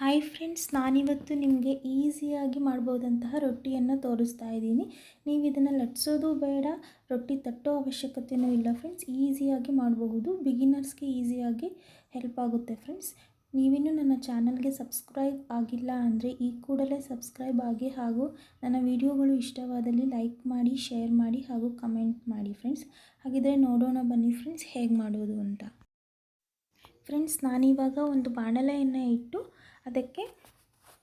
Hi friends ನಾನಿವತ್ತು ನಿಮಗೆ ಈಸಿಯಾಗಿ ಮಾಡ್ಬೋದಂತಹ ರೊಟ್ಟಿಯನ್ನು ತೋರಿಸ್ತಾ ಇದ್ದೀನಿ. ನೀವು ಇದನ್ನು ಲಟ್ಸೋದು ಬೇಡ, ರೊಟ್ಟಿ ತಟ್ಟೋ ಅವಶ್ಯಕತೆಯೂ ಇಲ್ಲ ಫ್ರೆಂಡ್ಸ್ ಈಸಿಯಾಗಿ ಮಾಡಬಹುದು ಬಿಗಿನರ್ಸ್ಗೆ ಈಸಿಯಾಗಿ ಹೆಲ್ಪ್ ಆಗುತ್ತೆ ಫ್ರೆಂಡ್ಸ್ ನೀವಿನ್ನೂ ನನ್ನ ಚಾನಲ್ಗೆ ಸಬ್ಸ್ಕ್ರೈಬ್ ಆಗಿಲ್ಲ ಅಂದರೆ ಈ ಕೂಡಲೇ ಸಬ್ಸ್ಕ್ರೈಬ್ ಆಗಿ ಹಾಗೂ ನನ್ನ ವಿಡಿಯೋಗಳು ಇಷ್ಟವಾದಲ್ಲಿ ಲೈಕ್ ಮಾಡಿ ಶೇರ್ ಮಾಡಿ ಹಾಗೂ ಕಮೆಂಟ್ ಮಾಡಿ ಫ್ರೆಂಡ್ಸ್ ಹಾಗಿದ್ರೆ ನೋಡೋಣ ಬನ್ನಿ ಫ್ರೆಂಡ್ಸ್ ಹೇಗೆ ಮಾಡೋದು ಅಂತ. ಫ್ರೆಂಡ್ಸ್ ನಾನಿವಾಗ ಒಂದು ಬಾಣಲೆಯನ್ನು ಇಟ್ಟು ಅದಕ್ಕೆ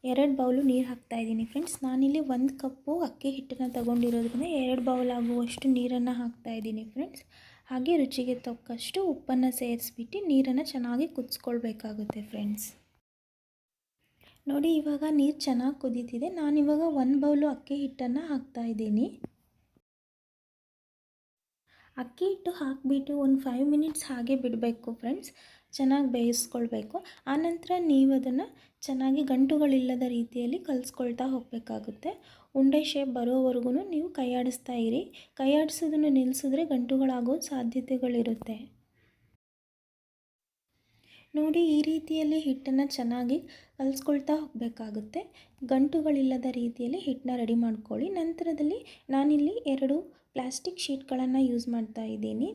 ಎರಡು ಬೌಲು ನೀರು ಹಾಕ್ತಾಯಿದ್ದೀನಿ ಫ್ರೆಂಡ್ಸ್. ನಾನಿಲ್ಲಿ ಒಂದು ಕಪ್ಪು ಅಕ್ಕಿ ಹಿಟ್ಟನ್ನು ತಗೊಂಡಿರೋದ್ರಿಂದ ಎರಡು ಬೌಲ್ ಆಗುವಷ್ಟು ನೀರನ್ನು ಹಾಕ್ತಾಯಿದ್ದೀನಿ ಫ್ರೆಂಡ್ಸ್. ಹಾಗೆ ರುಚಿಗೆ ತಕ್ಕಷ್ಟು ಉಪ್ಪನ್ನು ಸೇರಿಸ್ಬಿಟ್ಟು ನೀರನ್ನು ಚೆನ್ನಾಗಿ ಕುದಿಸ್ಕೊಳ್ಬೇಕಾಗುತ್ತೆ ಫ್ರೆಂಡ್ಸ್. ನೋಡಿ, ಇವಾಗ ನೀರು ಚೆನ್ನಾಗಿ ಕುದೀತಿದೆ. ನಾನಿವಾಗ ಒಂದು ಬೌಲು ಅಕ್ಕಿ ಹಿಟ್ಟನ್ನು ಹಾಕ್ತಾಯಿದ್ದೀನಿ ಅಕ್ಕಿ ಹಿಟ್ಟು ಹಾಕಿಬಿಟ್ಟು ಒಂದು ಫೈವ್ ಮಿನಿಟ್ಸ್ ಹಾಗೆ ಬಿಡಬೇಕು ಫ್ರೆಂಡ್ಸ್ ಚೆನ್ನಾಗಿ ಬೇಯಿಸ್ಕೊಳ್ಬೇಕು. ಆನಂತರ ನೀವು ಅದನ್ನು ಚೆನ್ನಾಗಿ ಗಂಟುಗಳಿಲ್ಲದ ರೀತಿಯಲ್ಲಿ ಕಲಿಸ್ಕೊಳ್ತಾ ಹೋಗಬೇಕಾಗುತ್ತೆ. ಉಂಡೆ ಶೇಪ್ ಬರೋವರೆಗೂ ನೀವು ಕೈಯಾಡಿಸ್ತಾ ಇರಿ. ಕೈಯಾಡಿಸೋದನ್ನು ನಿಲ್ಲಿಸಿದ್ರೆ ಗಂಟುಗಳಾಗೋ ಸಾಧ್ಯತೆಗಳಿರುತ್ತೆ. ನೋಡಿ, ಈ ರೀತಿಯಲ್ಲಿ ಹಿಟ್ಟನ್ನು ಚೆನ್ನಾಗಿ ಕಲಿಸ್ಕೊಳ್ತಾ ಹೋಗಬೇಕಾಗುತ್ತೆ. ಗಂಟುಗಳಿಲ್ಲದ ರೀತಿಯಲ್ಲಿ ಹಿಟ್ಟನ್ನ ರೆಡಿ ಮಾಡ್ಕೊಳ್ಳಿ. ನಂತರದಲ್ಲಿ ನಾನಿಲ್ಲಿ ಎರಡು ಪ್ಲಾಸ್ಟಿಕ್ ಶೀಟ್ಗಳನ್ನು ಯೂಸ್ ಮಾಡ್ತಾ ಇದ್ದೀನಿ.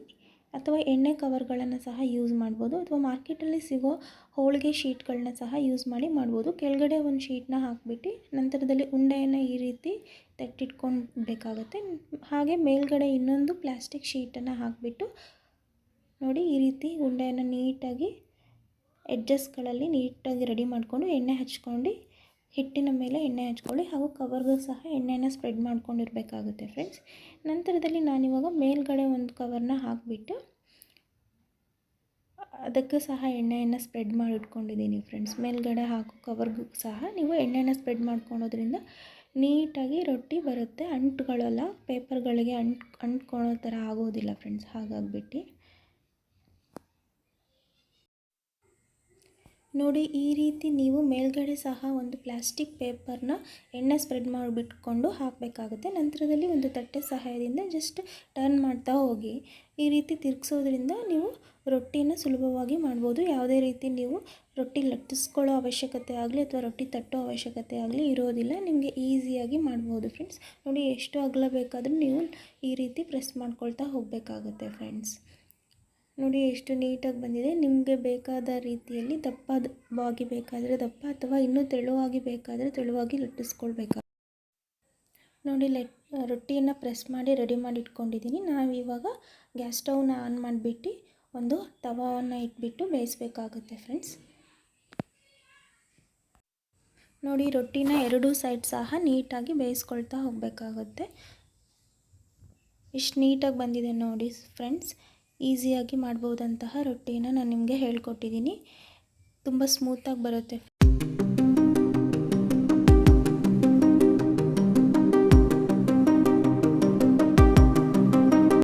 ಅಥವಾ ಎಣ್ಣೆ ಕವರ್ಗಳನ್ನು ಸಹ ಯೂಸ್ ಮಾಡ್ಬೋದು. ಅಥವಾ ಮಾರ್ಕೆಟಲ್ಲಿ ಸಿಗೋ ಹೋಳಿಗೆ ಶೀಟ್ಗಳನ್ನ ಸಹ ಯೂಸ್ ಮಾಡಿ ಮಾಡ್ಬೋದು. ಕೆಳಗಡೆ ಒಂದು ಶೀಟ್ನ ಹಾಕಿಬಿಟ್ಟು ನಂತರದಲ್ಲಿ ಉಂಡೆಯನ್ನು ಈ ರೀತಿ ತಟ್ಟಿಟ್ಕೊಳ್ಬೇಕಾಗತ್ತೆ ಹಾಗೆ ಮೇಲ್ಗಡೆ ಇನ್ನೊಂದು ಪ್ಲಾಸ್ಟಿಕ್ ಶೀಟನ್ನು ಹಾಕಿಬಿಟ್ಟು ನೋಡಿ ಈ ರೀತಿ ಉಂಡೆಯನ್ನು ನೀಟಾಗಿ, ಎಡ್ಜಸ್ಟ್ಗಳಲ್ಲಿ ನೀಟಾಗಿ ರೆಡಿ ಮಾಡಿಕೊಂಡು ಎಣ್ಣೆ ಹಚ್ಕೊಂಡು ಹಿಟ್ಟಿನ ಮೇಲೆ ಎಣ್ಣೆ ಹಚ್ಕೊಳ್ಳಿ ಹಾಗೂ ಕವರ್ಗೂ ಸಹ ಎಣ್ಣೆನ ಸ್ಪ್ರೆಡ್ ಮಾಡ್ಕೊಂಡಿರಬೇಕಾಗುತ್ತೆ ಫ್ರೆಂಡ್ಸ್ ನಂತರದಲ್ಲಿ ನಾನಿವಾಗ ಮೇಲ್ಗಡೆ ಒಂದು ಕವರ್ನ ಹಾಕಿಬಿಟ್ಟು ಅದಕ್ಕೆ ಸಹ ಎಣ್ಣೆಯನ್ನು ಸ್ಪ್ರೆಡ್ ಮಾಡಿ ಇಟ್ಕೊಂಡಿದ್ದೀನಿ ಫ್ರೆಂಡ್ಸ್ ಮೇಲ್ಗಡೆ ಹಾಕೋ ಕವರ್ಗೂ ಸಹ ನೀವು ಎಣ್ಣೆನ ಸ್ಪ್ರೆಡ್ ಮಾಡ್ಕೊಳೋದ್ರಿಂದ ನೀಟಾಗಿ ರೊಟ್ಟಿ ಬರುತ್ತೆ. ಅಂಟುಗಳೆಲ್ಲ ಪೇಪರ್ಗಳಿಗೆ ಅಂಟ್, ಅಂಟ್ಕೊಳ್ಳೋ ಥರ ಆಗೋದಿಲ್ಲ ಫ್ರೆಂಡ್ಸ್ ಹಾಗಾಗಿಬಿಟ್ಟು ನೋಡಿ, ಈ ರೀತಿ ನೀವು ಮೇಲ್ಗಡೆ ಸಹ ಒಂದು ಪ್ಲಾಸ್ಟಿಕ್ ಪೇಪರ್ನ ಎಣ್ಣೆ ಸ್ಪ್ರೆಡ್ ಮಾಡಿಬಿಟ್ಕೊಂಡು ಹಾಕಬೇಕಾಗುತ್ತೆ. ನಂತರದಲ್ಲಿ ಒಂದು ತಟ್ಟೆ ಸಹಾಯದಿಂದ ಜಸ್ಟ್ ಟರ್ನ್ ಮಾಡ್ತಾ ಹೋಗಿ. ಈ ರೀತಿ ತಿರುಗಿಸೋದ್ರಿಂದ ನೀವು ರೊಟ್ಟಿನ ಸುಲಭವಾಗಿ ಮಾಡ್ಬೋದು. ಯಾವುದೇ ರೀತಿ ನೀವು ರೊಟ್ಟಿ ಲಟ್ಟಿಸ್ಕೊಳ್ಳೋ ಅವಶ್ಯಕತೆ ಆಗಲಿ ಅಥವಾ ರೊಟ್ಟಿ ತಟ್ಟೋ ಅವಶ್ಯಕತೆ ಆಗಲಿ ಇರೋದಿಲ್ಲ. ನಿಮಗೆ ಈಸಿಯಾಗಿ ಮಾಡ್ಬೋದು ಫ್ರೆಂಡ್ಸ್. ನೋಡಿ, ಎಷ್ಟು ಅಗಲ ಬೇಕಾದರೂ ನೀವು ಈ ರೀತಿ ಪ್ರೆಸ್ ಮಾಡ್ಕೊಳ್ತಾ ಹೋಗಬೇಕಾಗುತ್ತೆ ಫ್ರೆಂಡ್ಸ್. ನೋಡಿ, ಎಷ್ಟು ನೀಟಾಗಿ ಬಂದಿದೆ. ನಿಮಗೆ ಬೇಕಾದ ರೀತಿಯಲ್ಲಿ ದಪ್ಪವಾಗಿ ಬೇಕಾದರೆ ದಪ್ಪ ಅಥವಾ ಇನ್ನೂ ತೆಳುವಾಗಿ ಬೇಕಾದರೆ ತೆಳುವಾಗಿ ಲಟ್ಟಿಸ್ಕೊಳ್ಬೇಕು? ನೋಡಿ ಲೆಟ್ ರೊಟ್ಟಿಯನ್ನು ಪ್ರೆಸ್ ಮಾಡಿ ರೆಡಿ ಮಾಡಿ ಇಟ್ಕೊಂಡಿದ್ದೀನಿ. ನಾವು ಇವಾಗ ಗ್ಯಾಸ್ ಸ್ಟೌವ್ನ ಆನ್ ಮಾಡಿಬಿಟ್ಟು ಒಂದು ತವಾವನ್ನು ಇಟ್ಬಿಟ್ಟು ಬೇಯಿಸ್ಬೇಕಾಗುತ್ತೆ ಫ್ರೆಂಡ್ಸ್. ನೋಡಿ, ರೊಟ್ಟಿನ ಎರಡೂ ಸೈಡ್ ಸಹ ನೀಟಾಗಿ ಬೇಯಿಸ್ಕೊಳ್ತಾ ಹೋಗಬೇಕಾಗುತ್ತೆ. ಇಷ್ಟು ನೀಟಾಗಿ ಬಂದಿದೆ ನೋಡಿ ಫ್ರೆಂಡ್ಸ್. ಈಸಿಯಾಗಿ ಮಾಡ್ಬೋದಂತಹ ರೊಟ್ಟಿನ ನಾನು ನಿಮಗೆ ಹೇಳ್ಕೊಟ್ಟಿದ್ದೀನಿ. ತುಂಬ ಸ್ಮೂತಾಗಿ ಬರುತ್ತೆ